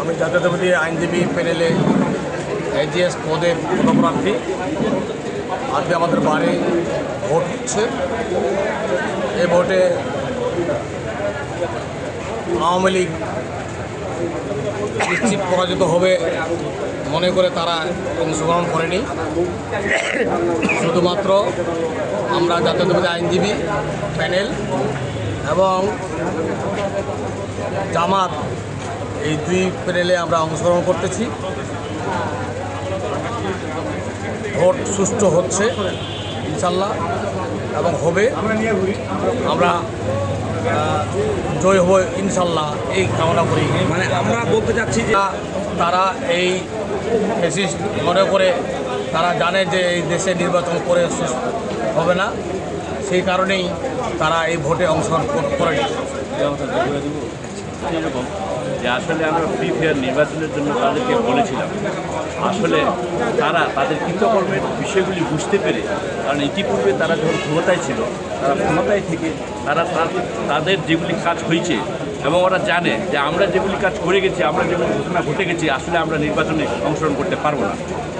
আমি জাতীয়তাবাদী আইনজীবী প্যানেলে এজিএস পদে পদপ্রার্থী। আজকে আমাদের বাড়ি ভোট হচ্ছে। এই ভোটে আওয়ামী লীগ নিশ্চিত পরাজিত হবে মনে করে তারা অংশগ্রহণ করেনি। শুধুমাত্র আমরা জাতীয়তাবাদী আইনজীবী প্যানেল এবং জামাত, এই দুই প্যানেলে আমরা অংশগ্রহণ করতেছি। ভোট সুষ্ঠু হচ্ছে, ইনশাল্লাহ, এবং হবে। আমরা জয় হব, ইনশাল্লাহ, এই কামনা করি। মানে আমরা বলতে চাচ্ছি যে তারা এই ফেসিস্ট মনে করে, তারা জানে যে এই দেশে নির্বাচন করে হবে না। সেই কারণেই তারা এই ভোটে অংশগ্রহণ কর- যে আসলে আমরা ফ্রি ফেয়ার নির্বাচনের জন্য তাদেরকে বলেছিলাম। আসলে তারা তাদের কৃতকর্মের বিষয়গুলি বুঝতে পেরে, কারণ ইতিপূর্বে তারা যখন ক্ষমতায় ছিল, তারা ক্ষমতায় থেকে তারা তার- তাদের যেগুলি কাজ হয়েছে এবং ওরা জানে যে আমরা যেগুলি কাজ করে গেছি, আমরা যেগুলি ঘটনা ঘটে গেছি, আসলে আমরা নির্বাচনে অংশগ্রহণ করতে পারব না।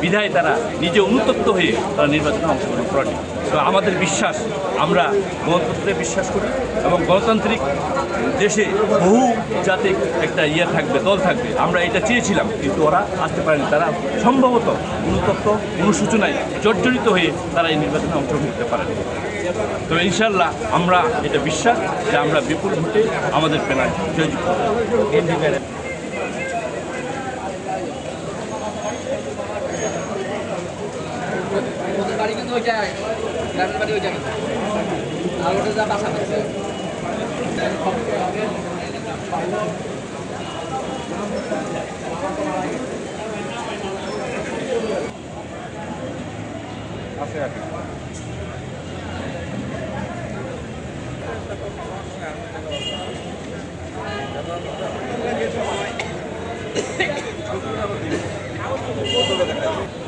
বিধায় তারা নিজে অনুতপ্ত হয়ে তারা নির্বাচনে অংশগ্রহণ করেনি। তো আমাদের বিশ্বাস, আমরা গণতন্ত্রে বিশ্বাস করি এবং গণতান্ত্রিক দেশে বহু জাতিক একটা ইয়ে থাকবে, দল থাকবে। আমরা এটা চেয়েছিলাম, কিন্তু ওরা আসতে পারেনি। তারা সম্ভবত অনুতপ্ত অনুসূচনায় জর্জরিত হয়ে তারা এই নির্বাচনে অংশগ্রহণ করতে পারেনি। তো ইনশাল্লাহ আমরা এটা বিশ্বাস যে আমরা বিপুল ভোটে আমাদের প্যানেল জয়যুক্ত বাড়ি কিন্তু গ্রামের বাড়ি ওই আর ওটা যা বাসা করছে আর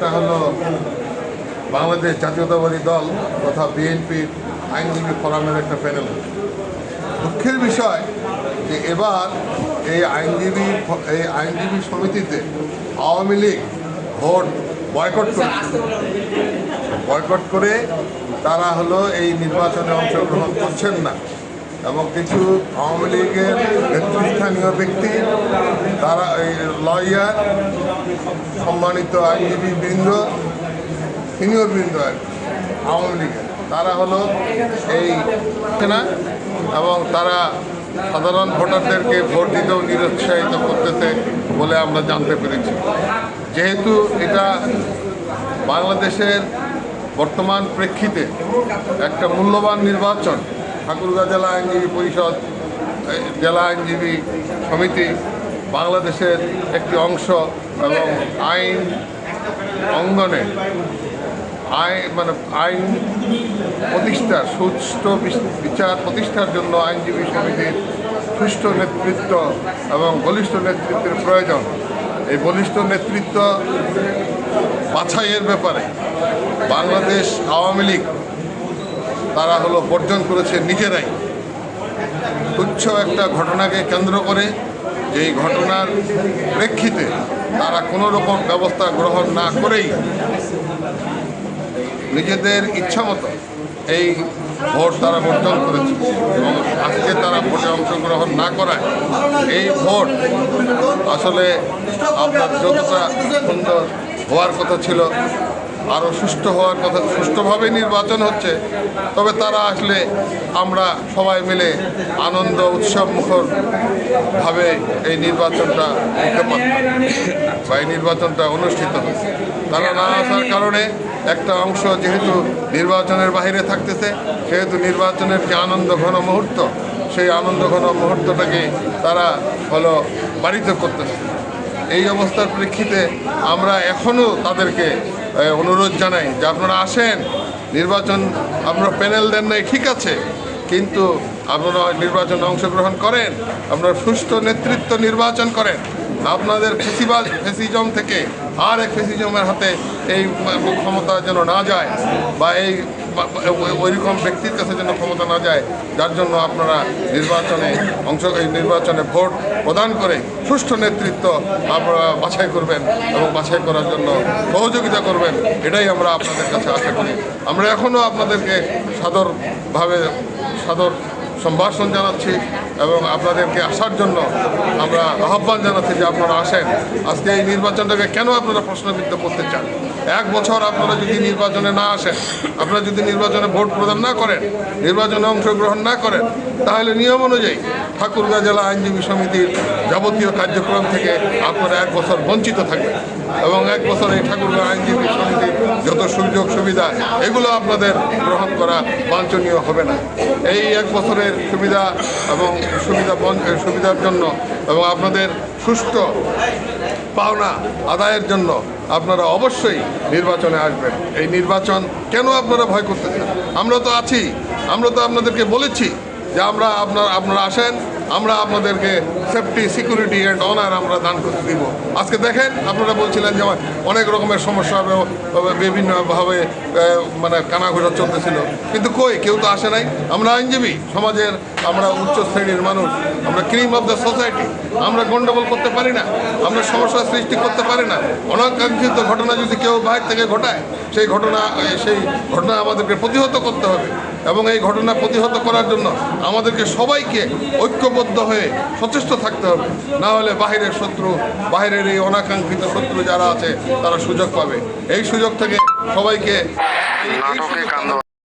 একটা হলো বাংলাদেশ জাতীয়তাবাদী দল তথা বিএনপির আইনজীবী ফোরামের একটা প্যানেল দুঃখের বিষয় যে এবার এই আইনজীবী এই আইনজীবী সমিতিতে আওয়ামী লীগ ভোট বয়কট করেছে। বয়কট করে তারা হলো এই নির্বাচনে অংশগ্রহণ করছেন না। এবং কিছু আওয়ামী লীগের নেতৃস্থানীয় ব্যক্তি, তারা এই লয়ার, সম্মানিত আইনজীবী বৃন্দ সিনিয়র বৃন্দ আর আওয়ামী লীগের। তারা হলো এই না এবং তারা সাধারণ ভোটারদেরকে ভোট দিতেও নিরুৎসাহিত করতেছে বলে আমরা জানতে পেরেছি। যেহেতু এটা বাংলাদেশের বর্তমান প্রেক্ষিতে একটা মূল্যবান নির্বাচন ঠাকুরগাঁ জেলা আইনজীবী পরিষদ জেলা আইনজীবী সমিতি বাংলাদেশের একটি অংশ এবং আইন অঙ্গনে আইন মানে আইন প্রতিষ্ঠার সুষ্ঠু বিচার প্রতিষ্ঠার জন্য আইনজীবী সমিতির সুষ্ঠু নেতৃত্ব এবং বলিষ্ঠ নেতৃত্বের প্রয়োজন। এই বলিষ্ঠ নেতৃত্ব বাছাইয়ের ব্যাপারে বাংলাদেশ আওয়ামী লীগ তারা হলো বর্জন করেছে নিজেরাই। তুচ্ছ একটা ঘটনাকে কেন্দ্র করে যেই ঘটনার প্রেক্ষিতে তারা কোনো রকম ব্যবস্থা গ্রহণ না করেই নিজেদের ইচ্ছামতো এই ভোট তারা বর্জন করেছে এবং আজকে তারা ভোটে অংশগ্রহণ না করায় এই ভোট আসলে আপনার যতটা সুন্দর হওয়ার কথা ছিল আরও সুষ্ঠু হওয়ার কথা সুষ্ঠুভাবে নির্বাচন হচ্ছে, তবে তারা আসলে আমরা সবাই মিলে আনন্দ উৎসব মুখর ভাবে এই নির্বাচনটা দিতে পারতাম বা এই নির্বাচনটা অনুষ্ঠিত হচ্ছে তারা না আসার কারণে একটা অংশ যেহেতু নির্বাচনের বাইরে থাকতেছে, সেহেতু নির্বাচনের যে আনন্দ ঘন মুহূর্ত, সেই আনন্দ ঘন মুহূর্তটাকে তারা হলো বাড়িত করতেছে। এই অবস্থার প্রেক্ষিতে আমরা এখনও তাদেরকে অনুরোধ জানাই যে আপনারা আসেন, নির্বাচন আপনারা প্যানেল দেন নাই, ঠিক আছে, কিন্তু আপনারা নির্বাচনে অংশগ্রহণ করেন, আপনারা সুষ্ঠু নেতৃত্ব নির্বাচন করেন। আপনাদের ফেসিবাল ফেসিজম থেকে আর এক ফেসিজমের হাতে এই ক্ষমতা যেন না যায় বা এই ওইরকম ব্যক্তির কাছে যেন ক্ষমতা না যায়, যার জন্য আপনারা নির্বাচনে অংশ নির্বাচনে ভোট প্রদান করে সুষ্ঠু নেতৃত্ব আপনারা বাছাই করবেন এবং বাছাই করার জন্য সহযোগিতা করবেন, এটাই আমরা আপনাদের কাছে আশা করি। আমরা এখনও আপনাদেরকে সাদরভাবে, সাদর সম্ভাষণ জানাচ্ছি এবং আপনাদেরকে আসার জন্য আমরা আহ্বান জানাচ্ছি যে আপনারা আসেন। আজকে এই নির্বাচনটাকে কেন আপনারা প্রশ্নবিদ্ধ করতে চান? এক বছর আপনারা যদি নির্বাচনে না আসেন, আপনারা যদি নির্বাচনে ভোট প্রদান না করেন, নির্বাচনে অংশগ্রহণ না করেন, তাহলে নিয়ম অনুযায়ী ঠাকুরগাঁ জেলা আইনজীবী সমিতির যাবতীয় কার্যক্রম থেকে আপনারা এক বছর বঞ্চিত থাকবেন এবং এক বছর এই ঠাকুরগাঁ আইনজীবী সমিতির যত সুযোগ সুবিধা এগুলো আপনাদের গ্রহণ করা বাঞ্ছনীয় হবে না। এই এক বছরের সুবিধা এবং সুবিধা সুবিধার জন্য এবং আপনাদের সুস্থ পাওনা আদায়ের জন্য আপনারা অবশ্যই নির্বাচনে আসবেন। এই নির্বাচন কেন আপনারা ভয় করতেছেন? আমরা তো আছি, আমরা তো আপনাদেরকে বলেছি যে আমরা আপনার, আপনারা আসেন আমরা আপনাদেরকে সেফটি সিকিউরিটি অ্যান্ড অনার আমরা দান করতে দিব। আজকে দেখেন, আপনারা বলছিলেন যে অনেক রকমের সমস্যা বিভিন্নভাবে মানে কানাঘোষা চলতেছিল। কিন্তু কই, কেউ তো আসে নাই। আমরা আইনজীবী, সমাজের আমরা উচ্চ শ্রেণির মানুষ আমরা ক্রিম অফ দ্য সোসাইটি আমরা গণ্ডগোল করতে পারি না আমরা সমস্যার সৃষ্টি করতে পারি না। অনাকাঙ্ক্ষিত ঘটনা যদি কেউ বাইরে থেকে ঘটায় সেই ঘটনা সেই ঘটনা আমাদেরকে প্রতিহত করতে হবে। এবং এই ঘটনা প্রতিহত করার জন্য আমাদেরকে সবাইকে ঐক্যবদ্ধ হয়ে সচেষ্ট থাকতে হবে। না হলে বাহিরের শত্রু বাহিরের এই অনাকাঙ্ক্ষিত শত্রু যারা আছে তারা সুযোগ পাবে। এই সুযোগ থেকে সবাইকে